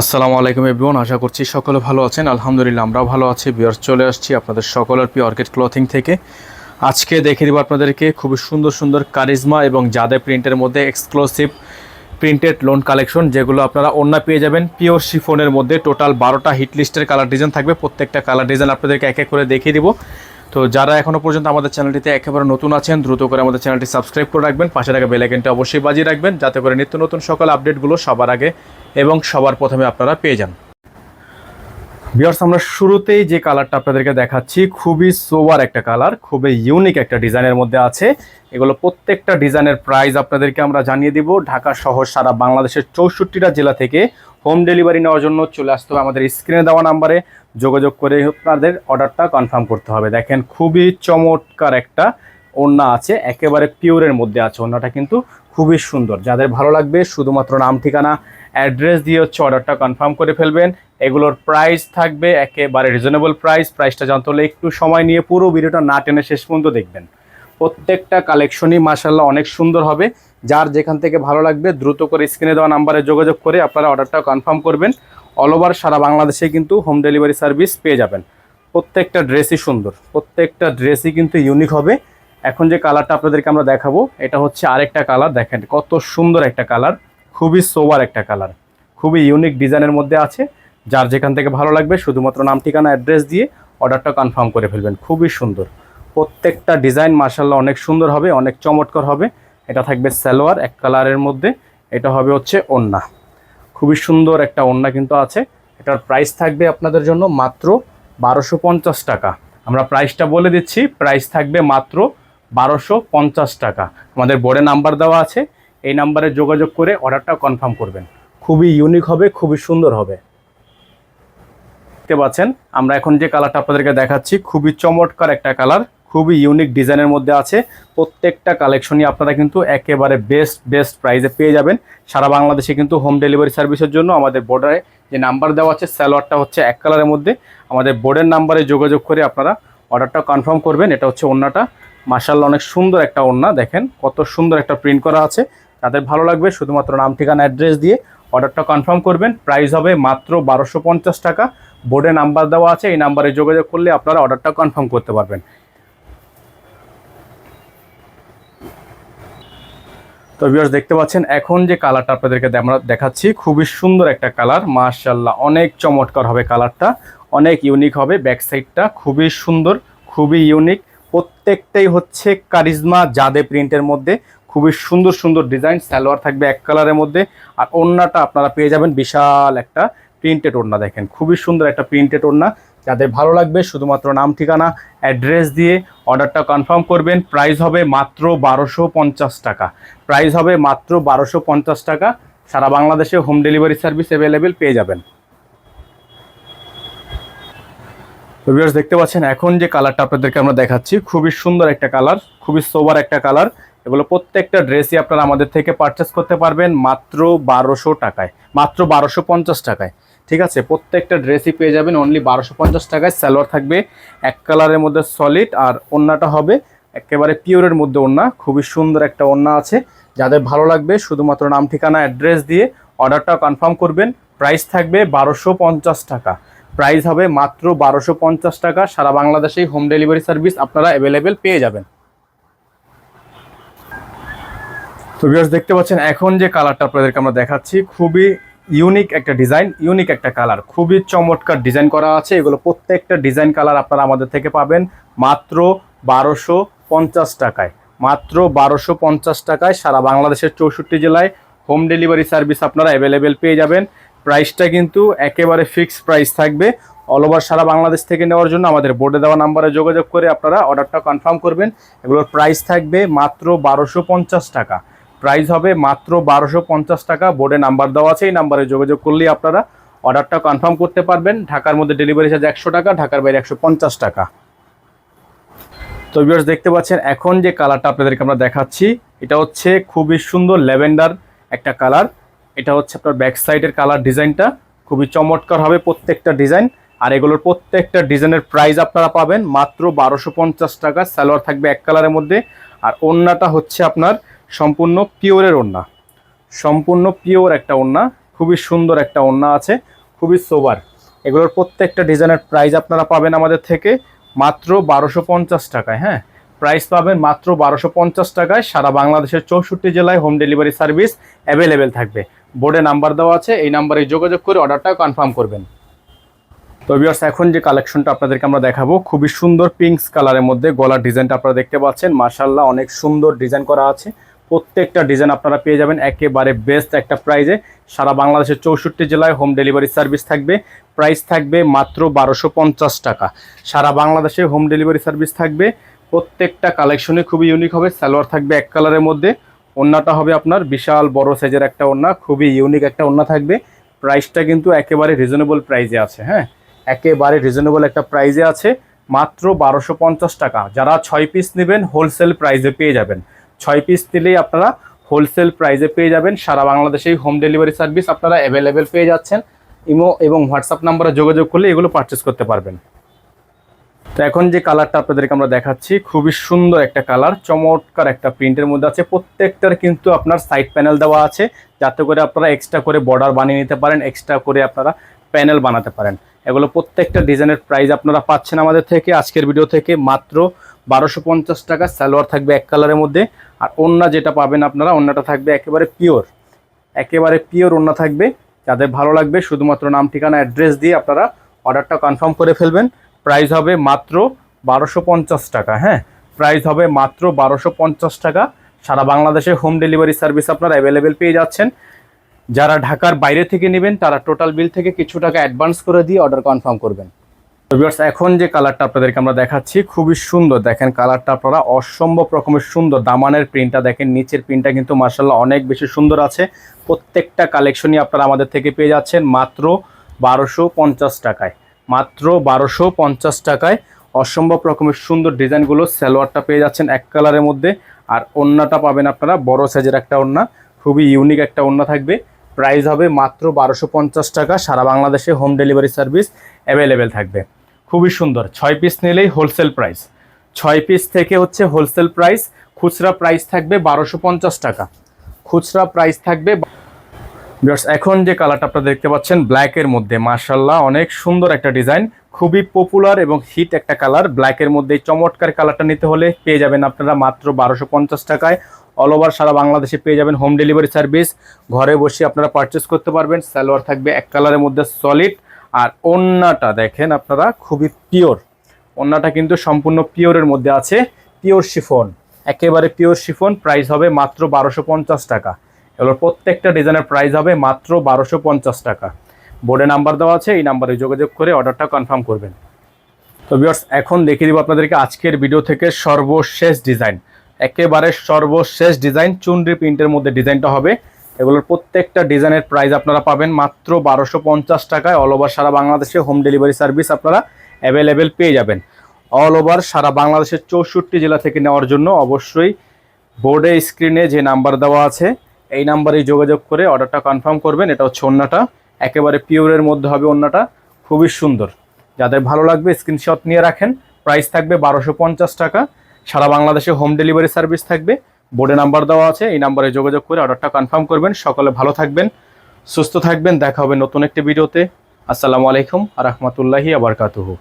আসসালামু আলাইকুম এভরিওয়ান, আশা করছি সকলে ভালো আছেন। আলহামদুলিল্লাহ, আমরাও ভালো আছি। বিয়ার চলে আসছি আপনাদের সকলের প্রিয় অর্কিড ক্লথিং থেকে। আজকে দেখে দিব আপনাদেরকে খুবই সুন্দর সুন্দর কারিজমা এবং জাদে প্রিন্টের মধ্যে এক্সক্লুসিভ প্রিন্টেড লোন কালেকশন যেগুলো আপনারা অন্য পেয়ে যাবেন পিওর শিফোনের মধ্যে। টোটাল বারোটা হিট লিস্টের কালার ডিজাইন থাকবে। প্রত্যেকটা কালার ডিজাইন আপনাদেরকে এক এক করে দেখিয়ে দিব। তো যারা এখনও পর্যন্ত আমাদের চ্যানেলটিতে একেবারে নতুন আছেন, দ্রুত করে আমাদের চ্যানেলটি সাবস্ক্রাইব করে রাখবেন। পাশে থাকা বেলাইকেনটা অবশ্যই বাজিয়ে রাখবেন, যাতে করে নিত্য নতুন সকল আপডেটগুলো সবার আগে এবং সবার প্রথমে আপনারা পেয়ে যান। বিয়ার্স আমরা শুরুতেই যে কালারটা আপনাদেরকে দেখাচ্ছি, খুবই সোবার একটা কালার খুবই ইউনিক একটা ডিজাইনের মধ্যে আছে। এগুলো প্রত্যেকটা ডিজাইনের প্রাইস আপনাদেরকে আমরা জানিয়ে দিব। ঢাকা শহর সারা বাংলাদেশের চৌষট্টিটা জেলা থেকে হোম ডেলিভারি নেওয়ার জন্য চলে আসতে হবে আমাদের স্ক্রিনে দেওয়া নাম্বারে। যোগাযোগ করে আপনাদের অর্ডারটা কনফার্ম করতে হবে। দেখেন খুবই চমৎকার একটা ওড়না আছে, একেবারে পিওরের মধ্যে আছে ওড়নাটা কিন্তু খুবই সুন্দর। যাদের ভালো লাগবে শুধুমাত্র নাম, ঠিকানা, অ্যাড্রেস দিয়ে হচ্ছে অর্ডারটা কনফার্ম করে ফেলবেন। এগুলোর প্রাইস থাকবে একেবারে রিজনেবল প্রাইস। প্রাইসটা জানতে হলে একটু সময় নিয়ে পুরো ভিডিওটা না টেনে শেষ পর্যন্ত দেখবেন। প্রত্যেকটা কালেকশনই মাসাল্লাহ অনেক সুন্দর হবে। যার যেখান থেকে ভালো লাগবে দ্রুত করে স্ক্রিনে দেওয়া নাম্বারে যোগাযোগ করে আপনারা অর্ডারটা কনফার্ম করবেন। অল ওভার সারা বাংলাদেশে কিন্তু হোম ডেলিভারি সার্ভিস পেয়ে যাবেন। প্রত্যেকটা ড্রেসই সুন্দর, প্রত্যেকটা ড্রেসই কিন্তু ইউনিক হবে। এখন যে কালারটা আপনাদেরকে আমরা দেখাবো, এটা হচ্ছে আরেকটা কালার দেখেন কত সুন্দর একটা কালার খুবই সোবার একটা কালার খুবই ইউনিক ডিজাইনের মধ্যে আছে। যার যেখান থেকে ভালো লাগবে, শুধুমাত্র নাম, ঠিকানা অ্যাড্রেস দিয়ে অর্ডারটা কনফার্ম করে ফেলবেন। খুবই সুন্দর। প্রত্যেকটা ডিজাইন মার্শাল্লাহ অনেক সুন্দর হবে, অনেক চমৎকার হবে। এটা থাকবে সালোয়ার এক কালারের মধ্যে, এটা হবে হচ্ছে ওন্না। খুবই সুন্দর একটা ওন্না কিন্তু আছে। এটার প্রাইস থাকবে আপনাদের জন্য মাত্র বারোশো পঞ্চাশ টাকা। আমরা প্রাইসটা বলে দিচ্ছি প্রাইস থাকবে মাত্র বারোশো পঞ্চাশ টাকা। আমাদের বোর্ডে নাম্বার দেওয়া আছে, এই নাম্বারে যোগাযোগ করে অর্ডারটা কনফার্ম করবেন। খুবই ইউনিক হবে, খুবই সুন্দর হবে। দেখতে পাচ্ছেন, আমরা এখন যে কালারটা আপনাদেরকে দেখাচ্ছি, খুবই চমৎকার একটা কালার খুবই ইউনিক ডিজাইনের মধ্যে আছে। প্রত্যেকটা কালেকশনই আপনারা কিন্তু একেবারে বেস্ট বেস্ট প্রাইসে পেয়ে যাবেন। সারা বাংলাদেশে কিন্তু হোম ডেলিভারি সার্ভিসের জন্য আমাদের বোর্ডারে যে নাম্বার দেওয়া আছে স্যালোয়ারটা হচ্ছে এক কালারের মধ্যে। আমাদের বোর্ডের নাম্বারে যোগাযোগ করে আপনারা অর্ডারটা কনফার্ম করবেন। এটা হচ্ছে ওন্নাটা মার্শাল্লাহ অনেক সুন্দর একটা ওন্না দেখেন কত সুন্দর একটা প্রিন্ট করা আছে। তাদের ভালো লাগবে, শুধুমাত্র নাম, ঠিকানা অ্যাড্রেস দিয়ে অর্ডারটা কনফার্ম করবেন। প্রাইস হবে মাত্র বারোশো টাকা। বোর্ডে নাম্বার দেওয়া আছে, এই নাম্বারে যোগাযোগ করলে আপনারা অর্ডারটা কনফার্ম করতে পারবেন। তো ভিউয়ার্স দেখতে পাচ্ছেন, এখন যে কালারটা আপনাদেরকে আমরা দেখাচ্ছি, খুবই সুন্দর একটা কালার মাশাল্লাহ অনেক চমৎকার হবে কালারটা অনেক ইউনিক হবে ব্যাক সাইডটা খুবই সুন্দর, খুবই ইউনিক প্রত্যেকটাই হচ্ছে কারিজমা জাদে প্রিন্টের মধ্যে, খুবই সুন্দর সুন্দর ডিজাইন সালোয়ার থাকবে এক কালারের মধ্যে, আর ওড়নাটা আপনারা পেয়ে যাবেন বিশাল একটা প্রিন্টেড ওড়না, দেখেন, খুবই সুন্দর একটা প্রিন্টেড ওড়না, যাদের ভালো লাগবে, শুধুমাত্র নাম, ঠিকানা অ্যাড্রেস দিয়ে অর্ডারটা কনফার্ম করবেন প্রাইস হবে মাত্র বারোশো পঞ্চাশ টাকা। প্রাইস হবে মাত্র বারোশো পঞ্চাশ টাকা, সারা বাংলাদেশে হোম ডেলিভারি সার্ভিস অ্যাভেলেবেল পেয়ে যাবেন। ভিউয়ার্স দেখতে পাচ্ছেন, এখন যে কালারটা আপনাদেরকে আমরা দেখাচ্ছি, খুবই সুন্দর একটা কালার খুবই সোবার একটা কালার এগুলো প্রত্যেকটা ড্রেসই আপনারা আমাদের থেকে পারচেস করতে পারবেন মাত্র বারোশো টাকায়, মাত্র বারোশো পঞ্চাশ টাকায়। ঠিক আছে, প্রত্যেকটা ড্রেসই পেয়ে যাবেন অনলি বারোশো পঞ্চাশ টাকায়। সালোয়ার থাকবে, এক কালারের মধ্যে সলিড আর ওন্নাটা হবে একেবারে পিওরের মধ্যে ওন্না, খুবই সুন্দর একটা ওন্না আছে। যাদের ভালো লাগবে, শুধুমাত্র নাম, ঠিকানা অ্যাড্রেস দিয়ে অর্ডারটা কনফার্ম করবেন। প্রাইস থাকবে বারোশো পঞ্চাশ টাকা। প্রাইস হবে মাত্র বারোশো পঞ্চাশ টাকা। সারা বাংলাদেশেই হোম ডেলিভারি সার্ভিস আপনারা অ্যাভেলেবেল পেয়ে যাবেন। তো ভিউয়ার্স দেখতে পাচ্ছেন, এখন যে কালারটা আপনাদেরকে আমরা দেখাচ্ছি, খুবই ইউনিক একটা ডিজাইন, ইউনিক একটা কালার। খুবই চমৎকার ডিজাইন করা আছে। এগুলো প্রত্যেকটা ডিজাইন কালার আপনারা আমাদের থেকে পাবেন মাত্র বারোশো পঞ্চাশ টাকায়। মাত্র বারোশো পঞ্চাশ টাকায় সারা বাংলাদেশের চৌষট্টি জেলায় হোম ডেলিভারি সার্ভিস আপনারা অ্যাভেলেবেল পেয়ে যাবেন। প্রাইসটা কিন্তু একেবারে ফিক্সড প্রাইস থাকবে। অল ওভার সারা বাংলাদেশ থেকে নেওয়ার জন্য আমাদের বোর্ডে দেওয়া নাম্বারে যোগাযোগ করে আপনারা অর্ডারটা কনফার্ম করবেন। এগুলোর প্রাইস থাকবে মাত্র বারোশো পঞ্চাশ টাকা। প্রাইস হবে মাত্র বারোশো পঞ্চাশ টাকা। বোর্ডে নাম্বার দেওয়া আছে, এই নাম্বারে যোগাযোগ করলেই আপনারা অর্ডারটা কনফার্ম করতে পারবেন। ঢাকার মধ্যে ডেলিভারি চার্জ একশো টাকা, ঢাকার বাইরে একশো পঞ্চাশ টাকা। তো ভিউয়ার্স দেখতে পাচ্ছেন, এখন যে কালারটা আপনাদেরকে আমরা দেখাচ্ছি, এটা হচ্ছে খুবই সুন্দর ল্যাভেন্ডার একটা কালার এটা হচ্ছে আপনার ব্যাক সাইডের কালার ডিজাইনটা, খুবই চমৎকার হবে প্রত্যেকটা ডিজাইন। আর এগুলোর প্রত্যেকটা ডিজাইনের প্রাইস আপনারা পাবেন মাত্র বারোশো পঞ্চাশ টাকা। স্যালোয়ার থাকবে এক কালারের মধ্যে। আর অন্যটা হচ্ছে আপনার সম্পূর্ণ পিওরের ওড়না। সম্পূর্ণ পিওর একটা ওড়না, খুবই সুন্দর একটা ওন্না আছে, খুবই সোবার। এগুলোর প্রত্যেকটা ডিজাইনের প্রাইস আপনারা পাবেন আমাদের থেকে মাত্র বারোশো পঞ্চাশ টাকায় হ্যাঁ? প্রাইস পাবেন মাত্র বারোশো পঞ্চাশ টাকায়। সারা বাংলাদেশের চৌষট্টি জেলায় হোম ডেলিভারি সার্ভিস অ্যাভেলেবেল থাকবে। বোর্ডে নাম্বার দেওয়া আছে, এই নাম্বারে যোগাযোগ করে অর্ডারটা কনফার্ম করবেন। তো ভিউয়ার্স এখন যে কালেকশনটা আপনাদেরকে আমরা দেখাবো, খুবই সুন্দর পিঙ্কস কালারের মধ্যে গলার ডিজাইনটা আপনারা দেখতে পাচ্ছেন। মাশাল্লাহ অনেক সুন্দর ডিজাইন করা আছে। প্রত্যেকটা ডিজাইন আপনারা পেয়ে যাবেন। একেবারে বেস্ট একটা প্রাইজে সারা বাংলাদেশের চৌষট্টি জেলায় হোম ডেলিভারি সার্ভিস থাকবে। প্রাইস থাকবে মাত্র বারোশো পঞ্চাশ টাকা। সারা বাংলাদেশে হোম ডেলিভারি সার্ভিস থাকবে। প্রত্যেকটা কালেকশনে খুবই ইউনিক হবে। সালোয়ার থাকবে এক কালারের মধ্যে। ওন্নাটা হবে আপনার বিশাল বড় সাইজের একটা ওন্না। খুবই ইউনিক একটা ওন্না থাকবে। প্রাইসটা কিন্তু একেবারে রিজনেবল প্রাইজে আছে হ্যাঁ? একেবারে রিজনেবল একটা প্রাইজে আছে। মাত্র বারোশো টাকা। যারা ছয় পিস নেবেন হোলসেল প্রাইজে পেয়ে যাবেন। ছয় পিস দিলেই আপনারা হোলসেল প্রাইজে পেয়ে যাবেন। সারা বাংলাদেশেই হোম ডেলিভারি সার্ভিস আপনারা অ্যাভেলেবেল পেয়ে যাচ্ছেন। ইমো এবং হোয়াটসঅ্যাপ নাম্বারে যোগাযোগ করলে এগুলো পারচেস করতে পারবেন। তো এখন যে কালারটা আপনাদেরকে আমরা দেখাচ্ছি, খুবই সুন্দর একটা কালার চমৎকার একটা প্রিন্টের মধ্যে আছে। প্রত্যেকটার কিন্তু আপনার সাইড প্যানেল দেওয়া আছে, যাতে করে আপনারা এক্সট্রা করে বর্ডার বানিয়ে নিতে পারেন এক্সট্রা করে আপনারা প্যানেল বানাতে পারেন। এগুলো প্রত্যেকটা ডিজাইনের প্রাইস আপনারা পাচ্ছেন আমাদের থেকে। আজকের ভিডিও থেকে মাত্র বারোশো পঞ্চাশ টাকা, সালোয়ার থাকবে এক কালারের মধ্যে। আর ওন্না যেটা পাবেন আপনারা, ওন্নাটা থাকবে একেবারে পিওর একেবারে পিওর ওন্না থাকবে। যাদের ভালো লাগবে, শুধুমাত্র নাম, ঠিকানা অ্যাড্রেস দিয়ে আপনারা অর্ডারটা কনফার্ম করে ফেলবেন। প্রাইস হবে মাত্র বারোশো পঞ্চাশ টাকা হ্যাঁ? প্রাইস হবে মাত্র বারোশো পঞ্চাশ টাকা। সারা বাংলাদেশে হোম ডেলিভারি সার্ভিস আপনারা অ্যাভেলেবেল পেয়ে যাচ্ছেন। যারা ঢাকার বাইরে থেকে নেবেন, তারা টোটাল বিল থেকে কিছু টাকা অ্যাডভান্স করে দিয়ে অর্ডার কনফার্ম করবেন। এখন যে কালারটা আপনাদেরকে আমরা দেখাচ্ছি, খুবই সুন্দর। দেখেন কালারটা আপনারা অসম্ভব রকমের সুন্দর। দামানের প্রিন্টটা দেখেন, নিচের প্রিন্টটা কিন্তু মার্শাল্লাহ অনেক বেশি সুন্দর আছে। প্রত্যেকটা কালেকশনই আপনারা আমাদের থেকে পেয়ে যাচ্ছেন মাত্র বারোশো পঞ্চাশ টাকায়। মাত্র বারোশো পঞ্চাশ টাকায় অসম্ভব রকমের সুন্দর ডিজাইনগুলো সালোয়ারটা পেয়ে যাচ্ছেন এক কালারের মধ্যে। আর ওন্নাটা পাবেন আপনারা, বড় সাইজের একটা ওন্না। খুবই ইউনিক একটা ওন্না থাকবে। প্রাইস হবে মাত্র বারোশো টাকা। সারা বাংলাদেশে হোম ডেলিভারি সার্ভিস অ্যাভেলেবেল থাকবে। খুবই সুন্দর। ছয় পিস নিলেই হোলসেল প্রাইস ছয় পিস থেকে হচ্ছে হোলসেল প্রাইস খুচরা প্রাইস থাকবে বারোশো পঞ্চাশ টাকা। খুচরা প্রাইস থাকবে এখন যে কালারটা আপনারা দেখতে পাচ্ছেন ব্ল্যাকের মধ্যে। মার্শাল্লাহ অনেক সুন্দর একটা ডিজাইন খুবই পপুলার এবং হিট একটা কালার ব্ল্যাকের মধ্যে চমৎকার কালারটা নিতে হলে পেয়ে যাবেন আপনারা মাত্র বারোশো পঞ্চাশ টাকায়। অল ওভার সারা বাংলাদেশে পেয়ে যাবেন হোম ডেলিভারি সার্ভিস ঘরে বসে আপনারা পারচেস করতে পারবেন। সালোয়ার থাকবে এক কালারের মধ্যে সলিড আর ওন্নাটা দেখেন আপনারা, খুবই পিওর ওন্নাটা কিন্তু সম্পূর্ণ পিওরের মধ্যে আছে পিওর শিফন একেবারে পিওর শিফন প্রাইস হবে মাত্র বারোশো টাকা। এগুলোর প্রত্যেকটা ডিজাইনের প্রাইস হবে মাত্র বারোশো টাকা। বোর্ডে নাম্বার দেওয়া আছে, এই নাম্বারে যোগাযোগ করে অর্ডারটা কনফার্ম করবেন। তো বিয়ার্স এখন দেখিয়ে দিব আপনাদেরকে আজকের ভিডিও থেকে সর্বশেষ ডিজাইন একেবারে সর্বশেষ ডিজাইন চুনরি প্রিন্টের মধ্যে ডিজাইনটা হবে। এগুলোর প্রত্যেকটা ডিজাইনের প্রাইস আপনারা পাবেন মাত্র বারোশো পঞ্চাশ টাকায় অল ওভার সারা বাংলাদেশে হোম ডেলিভারি সার্ভিস আপনারা অ্যাভেলেবেল পেয়ে যাবেন। অল ওভার সারা বাংলাদেশের চৌষট্টি জেলা থেকে নেওয়ার জন্য অবশ্যই বোর্ডে স্ক্রিনে যে নাম্বার দেওয়া আছে, এই নাম্বারে যোগাযোগ করে অর্ডারটা কনফার্ম করবেন। এটা হচ্ছে অন্যটা। একেবারে পিওরের মধ্যে হবে অন্যটা। খুবই সুন্দর। যাদের ভালো লাগবে স্ক্রিনশট নিয়ে রাখেন। প্রাইস থাকবে বারোশো টাকা। সারা বাংলাদেশে হোম ডেলিভারি সার্ভিস থাকবে। বোর্ডে নাম্বার দেওয়া আছে, এই নাম্বারে যোগাযোগ করে অর্ডারটা কনফার্ম করবেন। সকলে ভালো থাকবেন, সুস্থ থাকবেন। দেখা হবে নতুন একটি ভিডিওতে। আসসালামু আলাইকুম আ রহমতুল্লাহি আবরকাতুহু